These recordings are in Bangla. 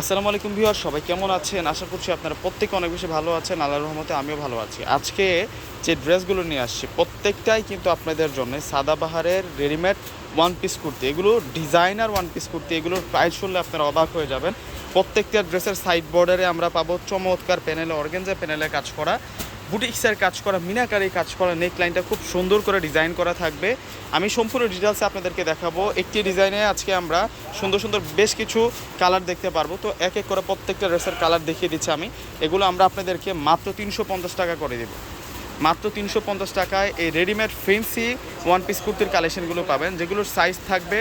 আসসালামু আলাইকুম ভিউয়ার সবাই কেমন আছেন? আশা করছি আপনারা প্রত্যেকে অনেক বেশি ভালো আছেন, আল্লাহর রহমতে আমিও ভালো আছি। আজকে যে ড্রেসগুলো নিয়ে আসছি, প্রত্যেকটাই কিন্তু আপনাদের জন্য সাদাবাহারের রেডিমেড ওয়ান পিস কুর্তি। এগুলো ডিজাইনার ওয়ান পিস কুর্তি, এগুলোর প্রাইস শুনলে আপনারা অবাক হয়ে যাবেন। প্রত্যেকটা ড্রেসের সাইড বর্ডারে আমরা পাবো চমৎকার প্যানেলে অর্গেনজা প্যানেলে কাজ করা। বুটিক্সের কাজ করা মিনাকারি কাজ করা নেক লাইনটা খুব সুন্দর করে ডিজাইন করা থাকবে। আমি সম্পূর্ণ ডিটেলসে আপনাদেরকে দেখাবো। একটি ডিজাইনে আজকে আমরা সুন্দর সুন্দর বেশ কিছু কালার দেখতে পারব। তো এক এক করে প্রত্যেকটা ড্রেসের কালার দেখিয়ে দিচ্ছি আমি। এগুলো আমরা আপনাদেরকে মাত্র তিনশো পঞ্চাশ টাকা করে দেবো। মাত্র তিনশো পঞ্চাশ টাকায় এই রেডিমেড ফেন্সি ওয়ান পিস কুর্তির কালেকশনগুলো পাবেন, যেগুলোর সাইজ থাকবে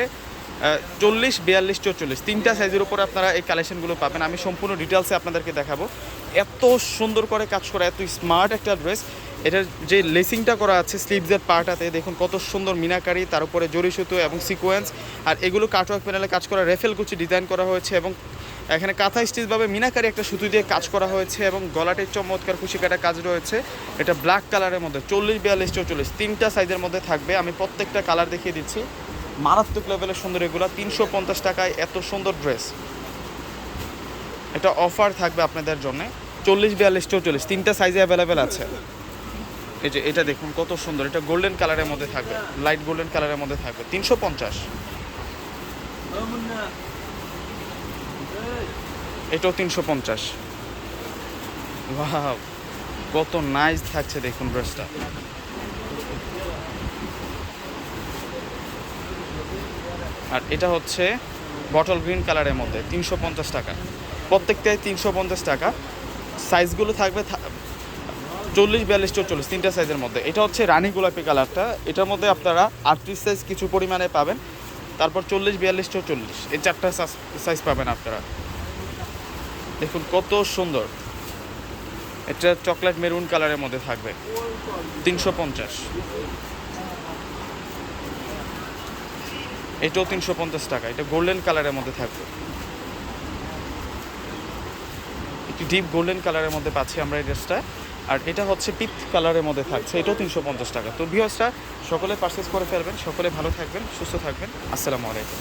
চল্লিশ, বিয়াল্লিশ, চৌচল্লিশ, তিনটা সাইজের উপরে আপনারা এই কালেকশনগুলো পাবেন। আমি সম্পূর্ণ ডিটেলসে আপনাদেরকে দেখাবো। এত সুন্দর করে কাজ করা, এত স্মার্ট একটা ড্রেস এটার যে লেসিংটা করা আছে স্লিভসের পার্টাতে দেখুন কত সুন্দর মিনাকারি, তার উপরে জরি সুতো এবং সিকোয়েন্স আর এগুলো কাটওয়ার্ক প্যানেলে কাজ করা, রেফেল কুচি ডিজাইন করা হয়েছে এবং এখানে কাঁথা স্টিচভাবে মিনাকারি একটা সুতো দিয়ে কাজ করা হয়েছে এবং গলাটির চমৎকার খুশি কাটা কাজ রয়েছে। এটা ব্ল্যাক কালারের মধ্যে, চল্লিশ, বিয়াল্লিশ, চৌচল্লিশ, তিনটা সাইজের মধ্যে থাকবে। আমি প্রত্যেকটা কালার দেখিয়ে দিচ্ছি। মারাত্মক লেভেলের সুন্দর এগুলো। তিনশো পঞ্চাশ টাকায় এত সুন্দর ড্রেস এটা অফার থাকবে আপনাদের জন্য। চল্লিশ বিয়াল্লিশ চৌচল্লিশ তিনটা সাইজে অ্যাভেলেবেল আছে। এই যে এটা দেখুন, কত সুন্দর। এটা গোল্ডেন কালারের মধ্যে থাকবে। লাইট গোল্ডেন কালারের মধ্যে থাকবে। তিনশো পঞ্চাশ। এটাও তিনশো পঞ্চাশ। কত নাইস থাকছে দেখুন ড্রেসটা আর এটা হচ্ছে বটল গ্রিন কালারের মধ্যে, তিনশো পঞ্চাশ টাকা। প্রত্যেকটাই তিনশো পঞ্চাশ টাকা। সাইজগুলো থাকবে চল্লিশ, বিয়াল্লিশ চল্লিশ তিনটা সাইজের মধ্যে। এটা হচ্ছে রানী গোলাপি কালারটা এটার মধ্যে আপনারা আটত্রিশ সাইজ কিছু পরিমাণে পাবেন। তারপর চল্লিশ, বিয়াল্লিশ চল্লিশ এই চারটা সাইজ পাবেন আপনারা। দেখুন কত সুন্দর। এটা চকলেট মেরুন কালারের মধ্যে থাকবে, তিনশো পঞ্চাশ। এটাও তিনশো পঞ্চাশ টাকা। এটা গোল্ডেন কালারের মধ্যে থাকবে। একটু ডিপ গোল্ডেন কালারের মধ্যে পাচ্ছি আমরা এই ড্রেসটা আর এটা হচ্ছে পিত কালারের মধ্যে থাকছে। এটাও তিনশো পঞ্চাশ টাকা। তো ভিওসটা সকলে পারচেস করে ফেলবেন, সকলে ভালো থাকবেন, সুস্থ থাকবেন। আসসালামু আলাইকুম।